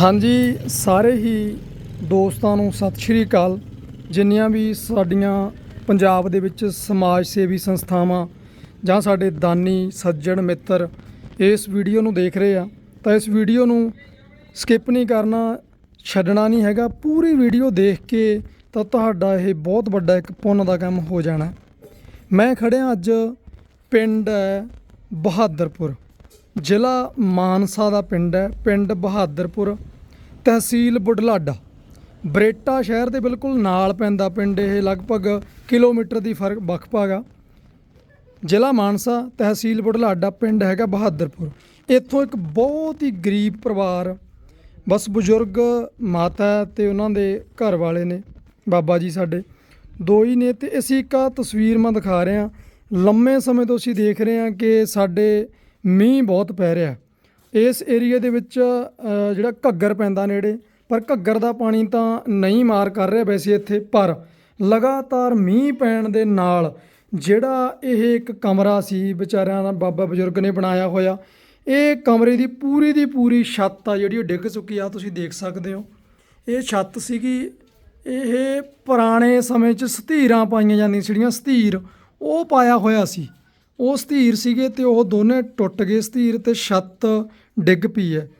ਹਾਂਜੀ, ਸਾਰੇ ਹੀ ਦੋਸਤਾਂ ਨੂੰ ਸਤਿ ਸ਼੍ਰੀ ਅਕਾਲ। ਜਿੰਨੀਆਂ ਵੀ ਸਾਡੀਆਂ ਪੰਜਾਬ ਦੇ ਵਿੱਚ ਸਮਾਜ ਸੇਵੀ ਸੰਸਥਾਵਾਂ ਜਾਂ ਸਾਡੇ ਦਾਨੀ, ਸੱਜਣ, ਮਿੱਤਰ ਇਸ ਵੀਡੀਓ ਨੂੰ ਦੇਖ ਰਹੇ ਆ, ਤਾਂ ਇਸ ਵੀਡੀਓ ਨੂੰ ਸਕਿਪ ਨਹੀਂ ਕਰਨਾ, ਛੱਡਣਾ ਨਹੀਂ ਹੈਗਾ। ਪੂਰੀ ਵੀਡੀਓ ਦੇਖ ਕੇ ਤਾਂ ਤੁਹਾਡਾ ਇਹ ਬਹੁਤ ਵੱਡਾ ਇੱਕ ਪੁੰਨ ਦਾ ਕੰਮ ਹੋ ਜਾਣਾ। ਮੈਂ ਖੜਿਆ ਅੱਜ ਪਿੰਡ ਹੈ ਬਹਾਦਰਪੁਰ। ਜ਼ਿਲ੍ਹਾ ਮਾਨਸਾ ਦਾ ਪਿੰਡ ਹੈ, ਪਿੰਡ ਬਹਾਦਰਪੁਰ। ਤਹਿਸੀਲ ਬੁਢਲਾਡਾ। ਬਰੇਟਾ ਸ਼ਹਿਰ ਦੇ ਬਿਲਕੁਲ ਨਾਲ ਪੈਂਦਾ ਪਿੰਡ, ਇਹ ਲਗਭਗ ਕਿਲੋਮੀਟਰ ਦੀ ਫ਼ਰਕ ਬਖਪਾਗਾ ਜ਼ਿਲ੍ਹਾ ਮਾਨਸਾ, ਤਹਿਸੀਲ ਬੁਢਲਾਡਾ, ਪਿੰਡ ਹੈਗਾ ਬਹਾਦਰਪੁਰ। ਇੱਥੋਂ ਇੱਕ ਬਹੁਤ ਹੀ ਗਰੀਬ ਪਰਿਵਾਰ, ਬਸ ਬਜ਼ੁਰਗ ਮਾਤਾ ਹੈ ਤੇ ਉਹਨਾਂ ਦੇ ਘਰ ਵਾਲੇ ਨੇ, ਬਾਬਾ ਜੀ ਸਾਡੇ। ਦੋ ਹੀ ਨੇ ਤੇ ਅਸੀਂ ਇੱਕ ਆਹ ਤਸਵੀਰ ਮੈਂ ਦਿਖਾ ਰਿਹਾ। ਲੰਮੇ ਸਮੇਂ ਤੋਂ ਅਸੀਂ ਦੇਖ ਰਹੇ ਹਾਂ ਕਿ ਸਾਡੇ ਮੀਂਹ ਬਹੁਤ ਪੈ ਰਿਹਾ। ਇਸ ਏਰੀਆ ਦੇ ਵਿੱਚ ਜਿਹੜਾ ਘੱਗਰ ਪੈਂਦਾ ਨੇੜੇ, ਪਰ ਘੱਗਰ ਦਾ ਪਾਣੀ ਤਾਂ ਨਹੀਂ ਮਾਰ ਕਰ ਰਿਹਾ ਵੈਸੇ ਇੱਥੇ, ਪਰ ਲਗਾਤਾਰ ਮੀਂਹ ਪੈਣ ਦੇ ਨਾਲ ਜਿਹੜਾ ਇਹ ਇੱਕ ਕਮਰਾ ਸੀ, ਵਿਚਾਰਿਆਂ ਦਾ ਬਾਬਾ ਬਜ਼ੁਰਗ ਨੇ ਬਣਾਇਆ ਹੋਇਆ, ਇਹ ਕਮਰੇ ਦੀ ਪੂਰੀ ਦੀ ਪੂਰੀ ਛੱਤ ਆ ਜਿਹੜੀ ਉਹ ਡਿੱਗ ਚੁੱਕੀ ਆ, ਤੁਸੀਂ ਦੇਖ ਸਕਦੇ ਹੋ। ਇਹ ਛੱਤ ਸੀਗੀ, ਇਹ ਪੁਰਾਣੇ ਸਮੇਂ 'ਚ ਸਧੀਰਾਂ ਪਾਈਆਂ ਜਾਂਦੀਆਂ ਸੀੜੀਆਂ, ਸਤੀਰ ਉਹ ਪਾਇਆ ਹੋਇਆ ਸੀ। ਉਹ ਸਤੀਰ ਸੀਗੇ ਤੇ ਉਹ ਦੋਨੇ ਟੁੱਟ ਗਏ ਸਤੀਰ ਤੇ ਛੱਤ ਡਿੱਗ ਪਈ ਹੈ।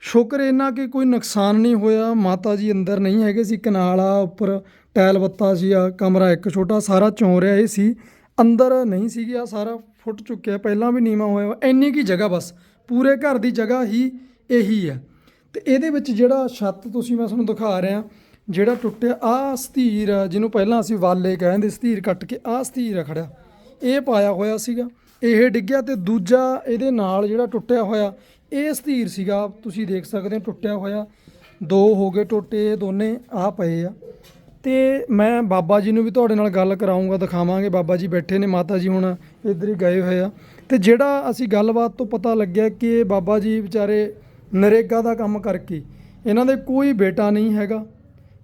ਸ਼ੁਕਰ ਇਹਨਾਂ ਕਿ ਕੋਈ ਨੁਕਸਾਨ ਨਹੀਂ ਹੋਇਆ। ਮਾਤਾ ਜੀ ਅੰਦਰ ਨਹੀਂ ਹੈਗੇ ਸੀ। ਕਨਾਲ ਆ ਉੱਪਰ ਟੈਲ ਬੱਤਾ ਸੀ ਆ ਕਮਰਾ ਇੱਕ ਛੋਟਾ, ਸਾਰਾ ਚੌਂ ਰਿਹਾ ਇਹ ਸੀ। ਅੰਦਰ ਨਹੀਂ ਸੀਗਾ ਆ ਸਾਰਾ ਫੁੱਟ ਚੁੱਕਿਆ। ਪਹਿਲਾਂ ਵੀ ਨੀਵਾ ਹੋਇਆ ਵਾ। ਇੰਨੀ ਕੀ ਜਗ੍ਹਾ ਬਸ। ਪੂਰੇ ਘਰ ਦੀ ਜਗ੍ਹਾ ਹੀ ਇਹੀ ਹੈ। ਤੇ ਇਹਦੇ ਵਿੱਚ ਜਿਹੜਾ ਛੱਤ ਤੁਸੀਂ ਮੈਂ ਤੁਹਾਨੂੰ ਦਿਖਾ ਰਿਹਾ, ਜਿਹੜਾ ਟੁੱਟਿਆ ਆ ਸਥੀਰ ਜਿਹਨੂੰ ਪਹਿਲਾਂ ਅਸੀਂ ਵਾਲੇ ਕਹਿੰਦੇ, ਸਥੀਰ ਕੱਟ ਕੇ ਆ ਸਥੀਰ ਆ ਖੜਿਆ ਇਹ ਪਾਇਆ ਹੋਇਆ ਸੀਗਾ। ਇਹ ਡਿੱਗਿਆ ਤੇ ਦੂਜਾ ਇਹਦੇ ਨਾਲ ਜਿਹੜਾ ਟੁੱਟਿਆ ਹੋਇਆ, ਇਹ ਸਥੀਰ ਸੀਗਾ। ਤੁਸੀਂ ਦੇਖ ਸਕਦੇ ਹੋ ਟੁੱਟਿਆ ਹੋਇਆ। ਦੋ ਹੋ ਗਏ ਟੁੱਟੇ, ਦੋਨੇ ਆ ਪਏ ਆ। ਤੇ ਮੈਂ ਬਾਬਾ ਜੀ ਨੂੰ ਵੀ ਤੁਹਾਡੇ ਨਾਲ ਗੱਲ ਕਰਾਉਂਗਾ ਦਿਖਾਵਾਂਗੇ। ਬਾਬਾ ਜੀ ਬੈਠੇ ਨੇ, ਮਾਤਾ ਜੀ ਹੁਣ ਇੱਧਰ ਹੀ ਗਏ ਹੋਏ ਆ। ਤੇ ਜਿਹੜਾ ਅਸੀਂ ਗੱਲਬਾਤ ਤੋਂ ਪਤਾ ਲੱਗਿਆ ਕਿ ਬਾਬਾ ਜੀ ਵਿਚਾਰੇ ਨਰੇਗਾ ਦਾ ਕੰਮ ਕਰਕੇ, ਇਹਨਾਂ ਦੇ ਕੋਈ ਬੇਟਾ ਨਹੀਂ ਹੈਗਾ।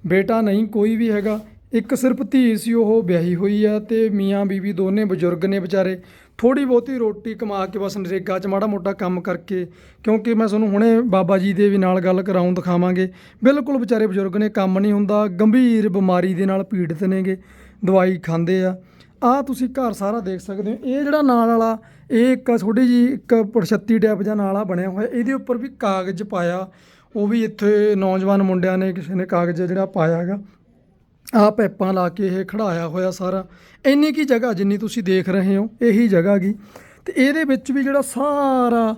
ਬੇਟਾ ਨਹੀਂ, ਕੋਈ ਵੀ ਹੈਗਾ। ਇੱਕ ਸਿਰਫ ਧੀ ਸੀ, ਉਹ ਵਿਆਹੀ ਹੋਈ ਆ ਤੇ ਮੀਆਂ ਬੀਵੀ ਦੋਨੇ ਬਜ਼ੁਰਗ ਨੇ ਵਿਚਾਰੇ। ਥੋੜੀ ਬਹੁਤੀ ਰੋਟੀ ਕਮਾ ਕੇ ਬਸ ਨਰੇਗਾ 'ਚ ਮਾੜਾ ਮੋਟਾ ਕੰਮ ਕਰਕੇ, ਕਿਉਂਕਿ ਮੈਂ ਤੁਹਾਨੂੰ ਹੁਣੇ ਬਾਬਾ ਜੀ ਦੇ ਵੀ ਨਾਲ ਗੱਲ ਕਰਾਉਂ ਦਿਖਾਵਾਂਗੇ। ਬਿਲਕੁਲ ਵਿਚਾਰੇ ਬਜ਼ੁਰਗ ਨੇ ਕੰਮ ਨਹੀਂ ਹੁੰਦਾ, ਗੰਭੀਰ ਬਿਮਾਰੀ ਦੇ ਨਾਲ ਪੀੜਤ ਨੇਗੇ, ਦਵਾਈ ਖਾਂਦੇ ਆ। ਆ ਤੁਸੀਂ ਘਰ ਸਾਰਾ ਦੇਖ ਸਕਦੇ ਹੋ, ਇਹ ਜਿਹੜਾ ਨਾਲ ਵਾਲਾ, ਇਹ ਇੱਕ ਛੋਟੀ ਜੀ ਇੱਕ ਪੜਛੱਤੀ ਟੈਪ ਜਾਂ ਨਾਲਾ ਬਣਿਆ ਹੋਇਆ, ਇਹਦੇ ਉੱਪਰ ਵੀ ਕਾਗਜ਼ ਪਾਇਆ। ਉਹ ਵੀ ਇੱਥੇ ਨੌਜਵਾਨ ਮੁੰਡਿਆਂ ਨੇ, ਕਿਸੇ ਨੇ ਕਾਗਜ਼ ਜਿਹੜਾ ਪਾਇਆ ਹੈਗਾ। ਆ ਪੈਪਾਂ ਲਾ ਕੇ ਇਹ ਖੜਾਇਆ ਹੋਇਆ ਸਾਰਾ। ਇੰਨੀ ਕੀ ਜਗ੍ਹਾ ਜਿੰਨੀ ਤੁਸੀਂ ਦੇਖ ਰਹੇ ਹੋ, ਇਹੀ ਜਗ੍ਹਾ ਗੀ। ਤੇ ਇਹਦੇ ਵਿੱਚ ਵੀ ਜਿਹੜਾ ਸਾਰਾ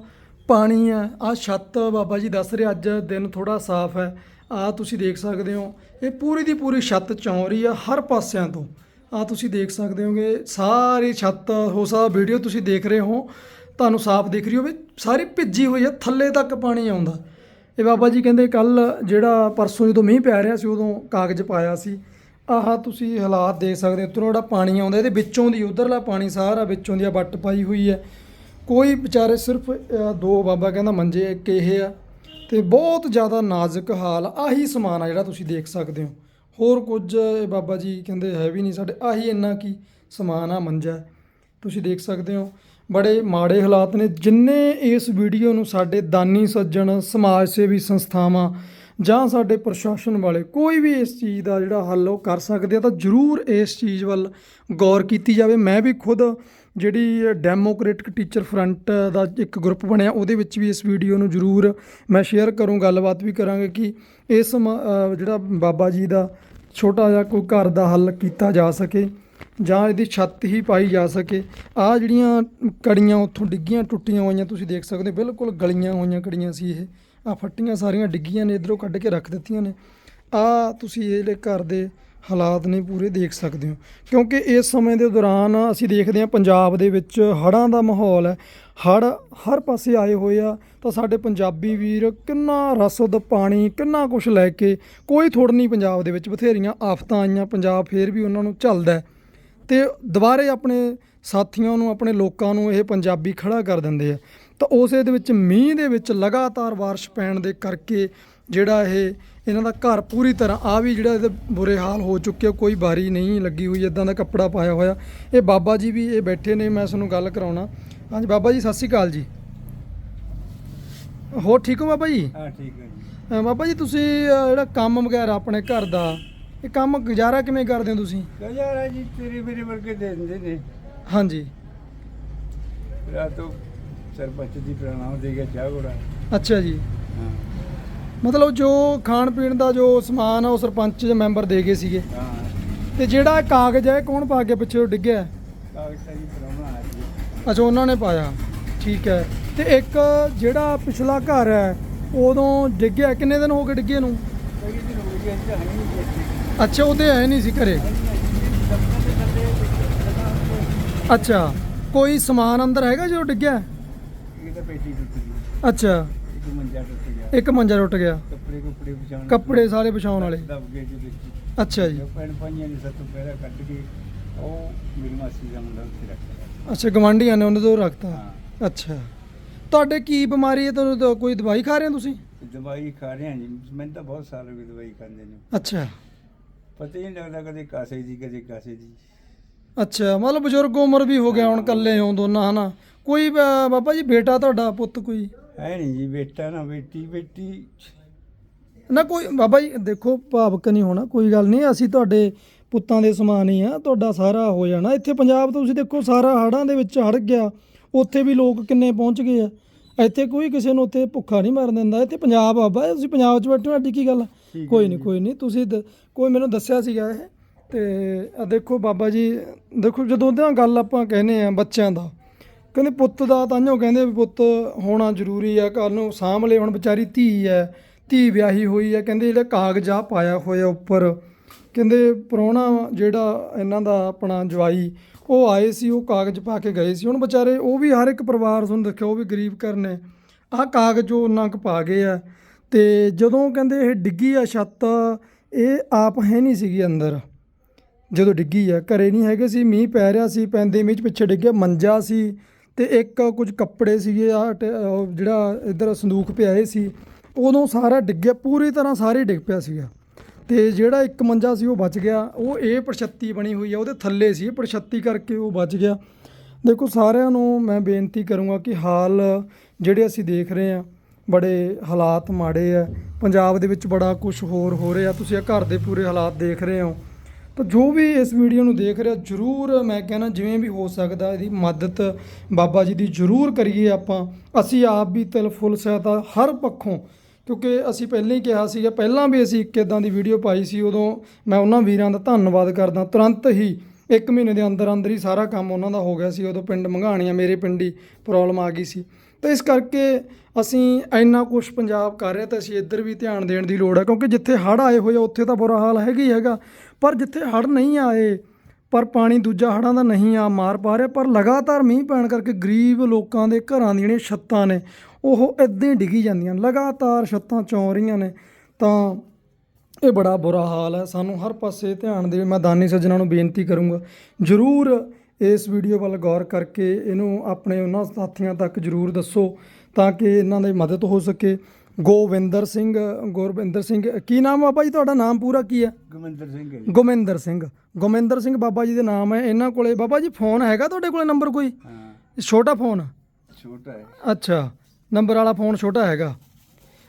ਪਾਣੀ ਆ ਆ ਛੱਤ ਬਾਬਾ ਜੀ ਦੱਸ ਰਹੇ, ਅੱਜ ਦਿਨ ਥੋੜਾ ਸਾਫ਼ ਹੈ। ਆ ਤੁਸੀਂ ਦੇਖ ਸਕਦੇ ਹੋ, ਇਹ ਪੂਰੀ ਦੀ ਪੂਰੀ ਛੱਤ ਚੌਂ ਰਹੀ ਆ ਹਰ ਪਾਸਿਆਂ ਤੋਂ। ਆ ਤੁਸੀਂ ਦੇਖ ਸਕਦੇ ਹੋਗੇ, ਸਾਰੀ ਛੱਤ, ਹੋ ਸਕਦਾ ਵੀਡੀਓ ਤੁਸੀਂ ਦੇਖ ਰਹੇ ਹੋ, ਤੁਹਾਨੂੰ ਸਾਫ਼ ਦਿਖ ਰਹੀ ਹੋਵੇ, ਸਾਰੀ ਭਿੱਜੀ ਹੋਈ ਆ, ਥੱਲੇ ਤੱਕ ਪਾਣੀ ਆਉਂਦਾ। ਇਹ ਬਾਬਾ ਜੀ ਕਹਿੰਦੇ ਕੱਲ ਜਿਹੜਾ ਪਰਸੋਂ ਜਦੋਂ ਮੀਂਹ ਪੈ ਰਿਹਾ ਸੀ, ਉਦੋਂ ਕਾਗਜ਼ ਪਾਇਆ ਸੀ। ਆਹ ਤੁਸੀਂ ਹਾਲਾਤ ਦੇਖ ਸਕਦੇ ਹੋ। ਉੱਧਰੋਂ ਜਿਹੜਾ ਪਾਣੀ ਆਉਂਦਾ, ਇਹਦੇ ਵਿੱਚੋਂ ਦੀ ਉਧਰਲਾ ਪਾਣੀ ਸਾਰਾ ਵਿੱਚੋਂ ਦੀ ਆ, ਵੱਟ ਪਾਈ ਹੋਈ ਹੈ। ਕੋਈ ਵਿਚਾਰੇ ਸਿਰਫ ਦੋ ਬਾਬਾ ਕਹਿੰਦਾ ਮੰਜੇ ਇੱਕ ਇਹ ਆ, ਤੇ ਬਹੁਤ ਜ਼ਿਆਦਾ ਨਾਜ਼ੁਕ ਹਾਲ, ਆਹੀ ਸਮਾਨ ਆ ਜਿਹੜਾ ਤੁਸੀਂ ਦੇਖ ਸਕਦੇ ਹੋ। ਹੋਰ ਕੁਝ ਬਾਬਾ ਜੀ ਕਹਿੰਦੇ ਹੈ ਵੀ ਨਹੀਂ, ਸਾਡੇ ਆਹੀ ਇੰਨਾ ਕੀ ਸਮਾਨ ਆ, ਮੰਜਾ। ਤੁਸੀਂ ਦੇਖ ਸਕਦੇ ਹੋ, ਬੜੇ ਮਾੜੇ ਹਾਲਾਤ ਨੇ, ਜਿੰਨੇ ਇਸ ਵੀਡੀਓ ਨੂੰ ਸਾਡੇ ਦਾਨੀ ਸੱਜਣ, ਸਮਾਜ ਸੇਵੀ ਸੰਸਥਾਵਾਂ ਜਾਂ ਸਾਡੇ ਪ੍ਰਸ਼ਾਸਨ ਵਾਲੇ ਕੋਈ ਵੀ ਇਸ ਚੀਜ਼ ਦਾ ਜਿਹੜਾ ਹੱਲ ਉਹ ਕਰ ਸਕਦੇ ਆ, ਤਾਂ ਜ਼ਰੂਰ ਇਸ ਚੀਜ਼ ਵੱਲ ਗੌਰ ਕੀਤੀ ਜਾਵੇ। ਮੈਂ ਵੀ ਖੁਦ ਜਿਹੜੀ ਡੈਮੋਕ੍ਰੈਟਿਕ ਟੀਚਰ ਫਰੰਟ ਦਾ ਇੱਕ ਗਰੁੱਪ ਬਣਿਆ, ਉਹਦੇ ਵਿੱਚ ਵੀ ਇਸ ਵੀਡੀਓ ਨੂੰ ਜ਼ਰੂਰ ਮੈਂ ਸ਼ੇਅਰ ਕਰੂੰ, ਗੱਲਬਾਤ ਵੀ ਕਰਾਂਗੇ ਕਿ ਇਸ ਜਿਹੜਾ ਬਾਬਾ ਜੀ ਦਾ ਛੋਟਾ ਜਿਹਾ ਕੋਈ ਘਰ ਦਾ ਹੱਲ ਕੀਤਾ ਜਾ ਸਕੇ ਜਾਂ ਇਹਦੀ ਛੱਤ ਹੀ ਪਾਈ ਜਾ ਸਕੇ। ਆ ਜਿਹੜੀਆਂ ਕੜੀਆਂ ਉੱਥੋਂ ਡਿੱਗੀਆਂ, ਟੁੱਟੀਆਂ ਹੋਈਆਂ, ਤੁਸੀਂ ਦੇਖ ਸਕਦੇ ਹੋ, ਬਿਲਕੁਲ ਗਲੀਆਂ ਹੋਈਆਂ ਕੜੀਆਂ ਸੀ ਇਹ। ਆ ਫੱਟੀਆਂ ਸਾਰੀਆਂ ਡਿੱਗੀਆਂ ਨੇ, ਇਧਰੋਂ ਕੱਢ ਕੇ ਰੱਖ ਦਿੱਤੀਆਂ ਨੇ। ਆ ਤੁਸੀਂ ਇਹ ਜਿਹੜੇ ਘਰ ਦੇ ਹਾਲਾਤ ਨੇ ਪੂਰੇ ਦੇਖ ਸਕਦੇ ਹੋ। ਕਿਉਂਕਿ ਇਸ ਸਮੇਂ ਦੇ ਦੌਰਾਨ ਅਸੀਂ ਦੇਖਦੇ ਹਾਂ ਪੰਜਾਬ ਦੇ ਵਿੱਚ ਹੜ੍ਹਾਂ ਦਾ ਮਾਹੌਲ ਹੈ। ਹੜ੍ਹ ਹਰ ਪਾਸੇ ਆਏ ਹੋਏ ਆ, ਤਾਂ ਸਾਡੇ ਪੰਜਾਬੀ ਵੀਰ ਕਿੰਨਾ ਰਸਦ ਪਾਣੀ, ਕਿੰਨਾ ਕੁਝ ਲੈ ਕੇ ਕੋਈ ਥੋੜ ਨਹੀਂ ਪੰਜਾਬ ਦੇ ਵਿੱਚ। ਬਥੇਰੀਆਂ ਆਫਤਾਂ ਆਈਆਂ, ਪੰਜਾਬ ਫੇਰ ਵੀ ਉਹਨਾਂ ਨੂੰ ਝੱਲਦਾ ਹੈ। ਤੇ ਦੁਬਾਰੇ ਆਪਣੇ ਸਾਥੀਆਂ ਨੂੰ, ਆਪਣੇ ਲੋਕਾਂ ਨੂੰ ਇਹ ਪੰਜਾਬੀ ਖੜਾ ਕਰ ਦਿੰਦੇ ਆ। ਤਾਂ ਉਸੇ ਦੇ ਵਿੱਚ ਮੀਂਹ ਦੇ ਵਿੱਚ ਲਗਾਤਾਰ ਬਾਰਿਸ਼ ਪੈਣ ਦੇ ਕਰਕੇ ਜਿਹੜਾ ਇਹ ਇਹਨਾਂ ਦਾ ਘਰ ਪੂਰੀ ਤਰ੍ਹਾਂ ਆ ਵੀ ਜਿਹੜਾ ਇਹਦੇ ਬੁਰੇ ਹਾਲ ਹੋ ਚੁੱਕੇ ਕੋਈ ਬਾਰੀ ਨਹੀਂ ਲੱਗੀ ਹੋਈ ਇਦਾਂ ਦਾ ਕੱਪੜਾ ਪਾਇਆ ਹੋਇਆ। ਇਹ ਬਾਬਾ ਜੀ ਵੀ ਇਹ ਬੈਠੇ ਨੇ ਮੈਂ ਤੁਹਾਨੂੰ ਗੱਲ ਕਰਾਉਣਾ। ਹਾਂਜੀ ਬਾਬਾ ਜੀ ਸਤਿ ਸ਼੍ਰੀ ਅਕਾਲ ਜੀ। ਹੋਰ ਠੀਕ ਹੋ ਬਾਬਾ ਜੀ? ਹਾਂ ਠੀਕ ਹੈ ਜੀ। ਬਾਬਾ ਜੀ ਤੁਸੀਂ ਜਿਹੜਾ ਕੰਮ ਵਗੈਰਾ ਆਪਣੇ ਘਰ ਦਾ ਇਹ ਕੰਮ ਗੁਜ਼ਾਰਾ ਕਿਵੇਂ ਕਰਦੇ ਹੋ ਤੁਸੀਂ? ਗੁਜ਼ਾਰਾ ਜੀ ਤੇਰੇ ਮੇਰੇ ਵਰਗੇ ਦੇ ਦਿੰਦੇ ਨੇ। ਹਾਂਜੀ। ਰਾਤੋਂ ਸਰਪੰਚ ਦੀ ਪ੍ਰਣਾਮ ਦੇ ਗਿਆ ਚਾਹ ਗੋੜਾ। ਅੱਛਾ ਜੀ। ਹਾਂ। ਮਤਲਬ ਜੋ ਖਾਣ ਪੀਣ ਦਾ ਜੋ ਸਮਾਨ ਆ ਉਹ ਸਰਪੰਚ ਦੇ ਮੈਂਬਰ ਦੇ ਗਏ ਸੀਗੇ। ਹਾਂ। ਤੇ ਜਿਹੜਾ ਇਹ ਕਾਗਜ਼ ਹੈ ਇਹ ਕੌਣ ਪਾ ਕੇ ਪਿੱਛੇ ਡਿੱਗਿਆ? ਕਾਗਜ਼ਾਂ ਦੀ ਪ੍ਰਣਾਮ ਆ ਜੀ ਅੱਛਾ ਉਹਨਾਂ ਨੇ ਪਾਇਆ। ਠੀਕ ਹੈ। ਤੇ ਇੱਕ ਜਿਹੜਾ ਪਿਛਲਾ ਘਰ ਹੈ ਉਦੋਂ ਡਿੱਗਿਆ? ਕਿੰਨੇ ਦਿਨ ਹੋ ਗਏ ਡਿੱਗੇ ਨੂੰ? ਕਈ ਦਿਨ ਹੋ ਗਏ ਅਸੀਂ ਤਾਂ ਹੈ ਨਹੀਂ ਦੇਖੇ ਅੱਛਾ ਉਹਦੇ ਹੈ ਨਹੀਂ ਸੀ ਘਰੇ। ਅੱਛਾ ਕੋਈ ਸਮਾਨ ਅੰਦਰ ਹੈਗਾ ਜੋ ਡਿੱਗਿਆ? ਪੇਟੀ ਟੁੱਟ ਗਈ। ਅੱਛਾ। ਇੱਕ ਮੰਜਾ ਟੁੱਟ ਗਿਆ। ਇੱਕ ਮੰਜਾ ਟੁੱਟ ਗਿਆ। ਕੱਪੜੇ ਕੁਪੜੇ ਵਿਛਾਉਣ ਕੱਪੜੇ ਸਾਰੇ ਵਿਛਾਉਣ ਵਾਲੇ। ਦਬ ਗਏ ਜੀ ਵਿੱਚ। ਅੱਛਾ ਜੀ। ਜੋ ਪੈਣ ਪਾਈਆਂ ਨੇ ਸੱਤੋਂ ਪਹਿਰਾ ਕੱਢ ਕੇ ਉਹ ਮੇਰੀ ਮਾਸੀ ਦਾ ਮੁੰਡਾ ਉੱਥੇ ਰੱਖ ਲਿਆ। ਅੱਛਾ ਗਵਾਂਢੀਆਂ ਨੇ ਉਹਨਾਂ ਤੋਂ ਰੱਖਤਾ। ਹਾਂ। ਅੱਛਾ। ਤੁਹਾਡੇ ਕੀ ਬਿਮਾਰੀ ਹੈ? ਤੁਹਾਨੂੰ ਤਾਂ ਕੋਈ ਦਵਾਈ ਖਾ ਰਹੇ ਹੋ ਤੁਸੀਂ? ਤੇ ਦਵਾਈ ਖਾ ਰਹੇ ਹਾਂ ਜੀ। ਮੈਨੂੰ ਤਾਂ ਬਹੁਤ ਸਾਲ ਹੋ ਗਏ ਦਵਾਈ ਖਾਂਦੇ ਨੂੰ। ਅੱਛਾ। ਪਤਾ ਹੀ ਨਹੀਂ ਲੱਗਦਾ ਕਦੇ ਕਾਸੇ ਦੀ ਕਦੇ ਕਾਸੇ ਦੀ। ਅੱਛਾ ਮਤਲਬ ਬਜ਼ੁਰਗ ਉਮਰ ਵੀ ਹੋ ਗਿਆ ਹੁਣ ਇਕੱਲੇ ਹੋ ਦੋਨਾਂ ਹਨਾ? ਕੋਈ ਬ- ਬਾਬਾ ਜੀ ਬੇਟਾ ਤੁਹਾਡਾ ਪੁੱਤ ਕੋਈ? ਹੈ ਨਹੀਂ ਜੀ ਬੇਟਾ ਨਾ ਬੇਟੀ ਬੇਟੀ। ਨਾ ਕੋਈ ਬਾਬਾ ਜੀ ਦੇਖੋ ਭਾਵਕ ਨਹੀਂ ਹੋਣਾ ਕੋਈ ਗੱਲ ਨਹੀਂ ਅਸੀਂ ਤੁਹਾਡੇ ਪੁੱਤਾਂ ਦੇ ਸਮਾਨ ਹੀ ਆ ਤੁਹਾਡਾ ਸਾਰਾ ਹੋ ਜਾਣਾ। ਇੱਥੇ ਪੰਜਾਬ ਤੋਂ ਤੁਸੀਂ ਦੇਖੋ ਸਾਰਾ ਹੜ੍ਹਾਂ ਦੇ ਵਿੱਚ ਹੜ ਗਿਆ ਉੱਥੇ ਵੀ ਲੋਕ ਕਿੰਨੇ ਪਹੁੰਚ ਗਏ ਆ। ਇੱਥੇ ਕੋਈ ਕਿਸੇ ਨੂੰ ਉੱਥੇ ਭੁੱਖਾ ਨਹੀਂ ਮਰਨ ਦਿੰਦਾ ਇੱਥੇ ਪੰਜਾਬ ਬਾਬਾ ਤੁਸੀਂ ਪੰਜਾਬ 'ਚ ਬੈਠੇ ਹੋ ਐਡੀ ਕੀ ਗੱਲ ਆ? ਕੋਈ ਨਹੀਂ। ਕੋਈ ਨਹੀਂ ਤੁਸੀਂ ਦ- ਕੋਈ ਮੈਨੂੰ ਦੱਸਿਆ ਸੀਗਾ ਇਹ ਤੇ ਆ ਦੇਖੋ ਬਾਬਾ ਜੀ, ਦੇਖੋ ਜਦੋਂ ਉਹਦਾ ਗੱਲ ਆਪਾਂ ਕਹਿੰਦੇ ਆ ਬੱਚਿਆਂ ਦਾ, ਕਹਿੰਦੇ ਪੁੱਤ ਦਾ ਤਾਂਹੀਓ ਕਹਿੰਦੇ ਵੀ ਪੁੱਤ ਹੋਣਾ ਜ਼ਰੂਰੀ ਆ ਕੱਲ ਨੂੰ ਸਾਂਭਲੇ, ਹੁਣ ਵਿਚਾਰੀ ਧੀ ਹੈ, ਧੀ ਵਿਆਹੀ ਹੋਈ ਹੈ, ਕਹਿੰਦੇ ਜਿਹੜਾ ਕਾਗਜ਼ਾ ਪਾਇਆ ਹੋਇਆ ਉੱਪਰ, ਕਹਿੰਦੇ ਪ੍ਰਾਹੁਣਾ ਜਿਹੜਾ ਇਹਨਾਂ ਦਾ ਆਪਣਾ ਜਵਾਈ, ਉਹ ਆਏ ਸੀ, ਉਹ ਕਾਗਜ਼ ਪਾ ਕੇ ਗਏ ਸੀ, ਹੁਣ ਵਿਚਾਰੇ ਉਹ ਵੀ ਹਰ ਇੱਕ ਪਰਿਵਾਰ ਤੁਹਾਨੂੰ ਦੇਖਿਆ, ਉਹ ਵੀ ਗਰੀਬ ਕਰਨੇ ਆਹ ਕਾਗਜ਼ ਉਹ ਉਹਨਾਂ ਕੁ ਪਾ ਗਏ ਆ, ਤੇ ਜਦੋਂ ਕਹਿੰਦੇ ਇਹ ਡਿੱਗੀ ਆ ਛੱਤ, ਇਹ ਆਪ ਹੈ ਨਹੀਂ ਸੀਗੀ ਅੰਦਰ। ਜਦੋਂ ਡਿੱਗੀ ਆ, ਘਰੇ ਨਹੀਂ ਹੈਗੇ ਸੀ, ਮੀਂਹ ਪੈ ਰਿਹਾ ਸੀ, ਪੈਂਦੇ ਮੀਂਹ 'ਚ ਪਿੱਛੇ ਡਿੱਗਿਆ, ਮੰਜਾ ਸੀ ਤੇ ਇੱਕ ਕੁਝ ਕੱਪੜੇ ਸੀਗੇ ਆ ਜਿਹੜਾ ਇੱਧਰ ਸੰਦੂਕ ਪਿਆ ਇਹ ਸੀ, ਉਦੋਂ ਸਾਰਾ ਡਿੱਗਿਆ, ਪੂਰੀ ਤਰ੍ਹਾਂ ਸਾਰੇ ਡਿੱਗ ਪਿਆ ਸੀਗਾ। ਤੇ ਜਿਹੜਾ ਇੱਕ ਮੰਜਾ ਸੀ ਉਹ ਬਚ ਗਿਆ, ਉਹ ਇਹ ਪ੍ਰਛੱਤੀ ਬਣੀ ਹੋਈ ਆ, ਉਹਦੇ ਥੱਲੇ ਸੀ ਇਹ ਪ੍ਰਛੱਤੀ ਕਰਕੇ ਉਹ ਬਚ ਗਿਆ। ਦੇਖੋ ਸਾਰਿਆਂ ਨੂੰ ਮੈਂ ਬੇਨਤੀ ਕਰੂੰਗਾ ਕਿ ਹਾਲ ਜਿਹੜੇ ਅਸੀਂ ਦੇਖ ਰਹੇ ਆ, ਬੜੇ ਹਾਲਾਤ ਮਾੜੇ ਆ, ਪੰਜਾਬ ਦੇ ਵਿੱਚ ਬੜਾ ਕੁਝ ਹੋਰ ਹੋ ਰਿਹਾ, ਤੁਸੀਂ ਇਹ ਘਰ ਦੇ ਪੂਰੇ ਹਾਲਾਤ ਦੇਖ ਰਹੇ ਹੋ। ਤਾਂ ਜੋ ਵੀ ਇਸ ਵੀਡੀਓ ਨੂੰ ਦੇਖ ਰਿਹਾ, ਜਰੂਰ ਮੈਂ ਕਹਿੰਦਾ ਜਿਵੇਂ ਵੀ ਹੋ ਸਕਦਾ ਇਹਦੀ ਮਦਦ ਬਾਬਾ ਜੀ ਦੀ ਜਰੂਰ ਕਰੀਏ ਆਪਾਂ। ਅਸੀਂ ਆਪ ਵੀ ਤਿਲ, ਫੁੱਲ, ਸਹਾਇਤਾ ਹਰ ਪੱਖੋਂ, ਕਿਉਂਕਿ ਅਸੀਂ ਪਹਿਲਾਂ ਹੀ ਕਿਹਾ ਸੀਗਾ, ਪਹਿਲਾਂ ਵੀ ਅਸੀਂ ਇੱਕ ਇਦਾਂ ਦੀ ਵੀਡੀਓ ਪਾਈ ਸੀ, ਉਦੋਂ ਮੈਂ ਉਹਨਾਂ ਵੀਰਾਂ ਦਾ ਧੰਨਵਾਦ ਕਰਦਾ। ਤੁਰੰਤ ਹੀ ਇੱਕ ਮਹੀਨੇ ਦੇ ਅੰਦਰ ਅੰਦਰ ਹੀ ਸਾਰਾ ਕੰਮ ਉਹਨਾਂ ਦਾ ਹੋ ਗਿਆ ਸੀ, ਉਦੋਂ ਪਿੰਡ ਮੰਗਾਣੀਆਂ ਮੇਰੇ ਪਿੰਡ ਹੀ ਪ੍ਰੋਬਲਮ ਆ ਗਈ ਸੀ। ਤਾਂ ਇਸ ਕਰਕੇ ਅਸੀਂ ਇੰਨਾ ਕੁਝ ਪੰਜਾਬ ਕਰ ਰਹੇ ਤਾਂ ਅਸੀਂ ਇੱਧਰ ਵੀ ਧਿਆਨ ਦੇਣ ਦੀ ਲੋੜ ਹੈ ਕਿਉਂਕਿ ਜਿੱਥੇ ਹੜ੍ਹ ਆਏ ਹੋਏ ਆ, ਉੱਥੇ ਤਾਂ ਬੁਰਾ ਹਾਲ ਹੈਗਾ ਹੀ ਹੈਗਾ। ਪਰ ਜਿੱਥੇ ਹੜ੍ਹ ਨਹੀਂ ਆਏ, ਪਰ ਪਾਣੀ ਦੂਜਾ ਹੜ੍ਹਾਂ ਦਾ ਨਹੀਂ ਆ, ਮਾਰ ਪਾ ਰਿਹਾ, ਪਰ ਲਗਾਤਾਰ ਮੀਂਹ ਪੈਣ ਕਰਕੇ ਗਰੀਬ ਲੋਕਾਂ ਦੇ ਘਰਾਂ ਦੀਆਂ ਜਿਹੜੀਆਂ ਛੱਤਾਂ ਨੇ, ਉਹ ਇਦਾਂ ਹੀ ਡਿੱਗੀ ਜਾਂਦੀਆਂ ਲਗਾਤਾਰ ਛੱਤਾਂ ਚੌਂ ਰਹੀਆਂ ਨੇ, ਤਾਂ ਇਹ ਬੜਾ ਬੁਰਾ ਹਾਲ ਹੈ। ਸਾਨੂੰ ਹਰ ਪਾਸੇ ਧਿਆਨ ਦੇਵੇ ਮੈਂ ਦਾਨੀ ਸੱਜਣਾ ਨੂੰ ਬੇਨਤੀ ਕਰੂੰਗਾ, ਜਰੂਰ ਇਸ ਵੀਡੀਓ ਵੱਲ ਗੌਰ ਕਰਕੇ ਇਹਨੂੰ ਆਪਣੇ ਉਹਨਾਂ ਸਾਥੀਆਂ ਤੱਕ ਜਰੂਰ ਦੱਸੋ, ਤਾਂ ਕਿ ਇਹਨਾਂ ਦੀ ਮਦਦ ਹੋ ਸਕੇ। ਗੋਵਿੰਦਰ ਸਿੰਘ ਗੁਰਵਿੰਦਰ ਸਿੰਘ ਕੀ ਨਾਮ ਆ ਬਾਬਾ ਜੀ ਤੁਹਾਡਾ? ਨਾਮ ਪੂਰਾ ਕੀ ਹੈ ਗਮਿੰਦਰ ਸਿੰਘ ਹੈ ਜੀ। ਗੋਮਿੰਦਰ ਸਿੰਘ। ਗੋਮਿੰਦਰ ਸਿੰਘ ਬਾਬਾ ਜੀ ਦੇ ਨਾਮ ਹੈ। ਇਹਨਾਂ ਕੋਲੇ ਬਾਬਾ ਜੀ ਫੋਨ ਹੈਗਾ ਤੁਹਾਡੇ ਕੋਲੇ ਨੰਬਰ ਕੋਈ? ਹਾਂ। ਛੋਟਾ ਫੋਨ। ਛੋਟਾ ਹੈ। ਅੱਛਾ ਨੰਬਰ ਵਾਲਾ ਫੋਨ ਛੋਟਾ ਹੈਗਾ।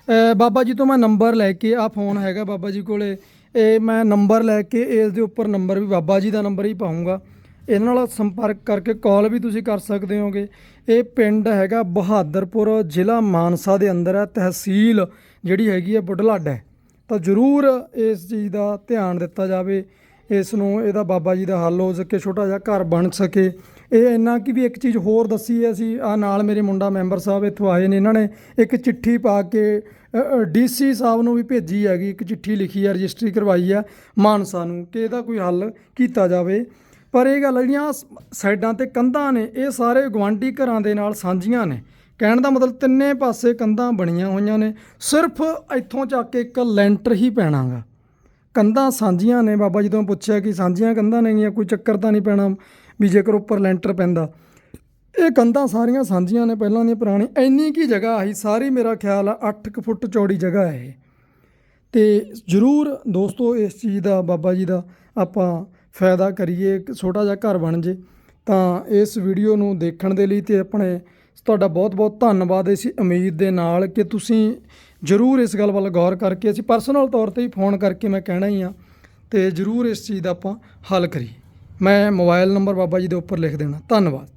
ਅ, ਬਾਬਾ ਜੀ ਤੋਂ ਮੈਂ ਨੰਬਰ ਲੈ ਕੇ ਆ ਫੋਨ ਹੈਗਾ ਬਾਬਾ ਜੀ ਕੋਲੇ। ਇਹ ਮੈਂ ਨੰਬਰ ਲੈ ਕੇ ਇਸ ਦੇ ਉੱਪਰ ਨੰਬਰ ਵੀ ਬਾਬਾ ਜੀ ਦਾ ਨੰਬਰ ਹੀ ਪਾਉਂਗਾ ਇਹਨਾਂ ਨਾਲ ਸੰਪਰਕ ਕਰਕੇ ਕਾਲ ਵੀ ਤੁਸੀਂ ਕਰ ਸਕਦੇ ਹੋਗੇ। ਇਹ ਪਿੰਡ ਹੈਗਾ ਬਹਾਦਰਪੁਰ, ਜ਼ਿਲ੍ਹਾ ਮਾਨਸਾ ਦੇ ਅੰਦਰ ਹੈ। ਤਹਿਸੀਲ ਜਿਹੜੀ ਹੈਗੀ ਹੈ ਬੁਢਲਾਡਾ ਹੈ। ਤਾਂ ਜ਼ਰੂਰ ਇਸ ਚੀਜ਼ ਦਾ ਧਿਆਨ ਦਿੱਤਾ ਜਾਵੇ। ਇਸ ਨੂੰ ਇਹਦਾ ਬਾਬਾ ਜੀ ਦਾ ਹੱਲ ਹੋ ਸਕੇ, ਛੋਟਾ ਜਿਹਾ ਘਰ ਬਣ ਸਕੇ। ਇਹ ਇੰਨਾ ਕਿ ਵੀ ਇੱਕ ਚੀਜ਼ ਹੋਰ ਦੱਸੀ ਹੈ ਅਸੀਂ ਆ ਨਾਲ ਮੇਰੇ ਮੁੰਡਾ ਮੈਂਬਰ ਸਾਹਿਬ ਇੱਥੋਂ ਆਏ ਨੇ। ਇਹਨਾਂ ਨੇ ਇੱਕ ਚਿੱਠੀ ਪਾ ਕੇ ਡੀਸੀ ਸਾਹਿਬ ਨੂੰ ਵੀ ਭੇਜੀ ਹੈਗੀ, ਇੱਕ ਚਿੱਠੀ ਲਿਖੀ ਹੈ, ਰਜਿਸਟਰੀ ਕਰਵਾਈ ਹੈ ਮਾਨਸਾ ਨੂੰ, ਕਿ ਇਹਦਾ ਕੋਈ ਹੱਲ ਕੀਤਾ ਜਾਵੇ। ਪਰ ਇਹ ਗੱਲ ਜਿਹੜੀਆਂ ਸਾਈਡਾਂ ਤੇ ਕੰਧਾਂ ਨੇ, ਇਹ ਸਾਰੇ ਗਵਾਂਢੀ ਘਰਾਂ ਦੇ ਨਾਲ ਸਾਂਝੀਆਂ ਨੇ। ਕਹਿਣ ਦਾ ਮਤਲਬ ਤਿੰਨੇ ਪਾਸੇ ਕੰਧਾਂ ਬਣੀਆਂ ਹੋਈਆਂ ਨੇ। ਸਿਰਫ ਇੱਥੋਂ ਚੱਕ ਕੇ ਇੱਕ ਲੈਂਟਰ ਹੀ ਪੈਣਾਗਾ। ਕੰਧਾਂ ਸਾਂਝੀਆਂ ਨੇ। ਬਾਬਾ ਜੀ ਤੋਂ ਪੁੱਛਿਆ ਕਿ ਸਾਂਝੀਆਂ ਕੰਧਾਂ ਨੇਗੀਆਂ, ਕੋਈ ਚੱਕਰ ਤਾਂ ਨਹੀਂ ਪੈਣਾ ਵੀ ਜੇਕਰ ਉੱਪਰ ਲੈਂਟਰ ਪੈਂਦਾ। ਇਹ ਕੰਧਾਂ ਸਾਰੀਆਂ ਸਾਂਝੀਆਂ ਨੇ। ਪਹਿਲਾਂ ਦੀਆਂ ਪੁਰਾਣੀ, ਇੰਨੀ ਕੀ ਜਗ੍ਹਾ ਆਹੀ, ਸਾਰੀ ਮੇਰਾ ਖਿਆਲ ਆ 8 ਫੁੱਟ ਚੌੜੀ ਜਗ੍ਹਾ ਹੈ ਇਹ। ਤੇ ਜ਼ਰੂਰ ਦੋਸਤੋ, ਇਸ ਚੀਜ਼ ਦਾ, ਬਾਬਾ ਜੀ ਦਾ ਆਪਾਂ ਫਾਇਦਾ ਕਰੀਏ, ਇੱਕ ਛੋਟਾ ਜਿਹਾ ਘਰ ਬਣ ਜੇ, ਤਾਂ ਇਸ ਵੀਡੀਓ ਨੂੰ ਦੇਖਣ ਦੇ ਲਈ ਤੇ ਆਪਣੇ ਤੁਹਾਡਾ ਬਹੁਤ-ਬਹੁਤ ਧੰਨਵਾਦ। ਇਸ ਉਮੀਦ ਦੇ ਨਾਲ ਕਿ ਤੁਸੀਂ ਜ਼ਰੂਰ ਇਸ ਗੱਲ ਵੱਲ ਗੌਰ ਕਰਕੇ, ਅਸੀਂ ਪਰਸਨਲ ਤੌਰ ਤੇ ਹੀ ਫੋਨ ਕਰਕੇ ਮੈਂ ਕਹਿਣਾ ਹੀ ਆ, ਤੇ ਜ਼ਰੂਰ ਇਸ ਚੀਜ਼ ਦਾ ਆਪਾਂ ਹੱਲ ਕਰੀਏ। ਮੈਂ ਮੋਬਾਈਲ ਨੰਬਰ ਬਾਬਾ ਜੀ ਦੇ ਉੱਪਰ ਲਿਖ ਦੇਣਾ। ਧੰਨਵਾਦ।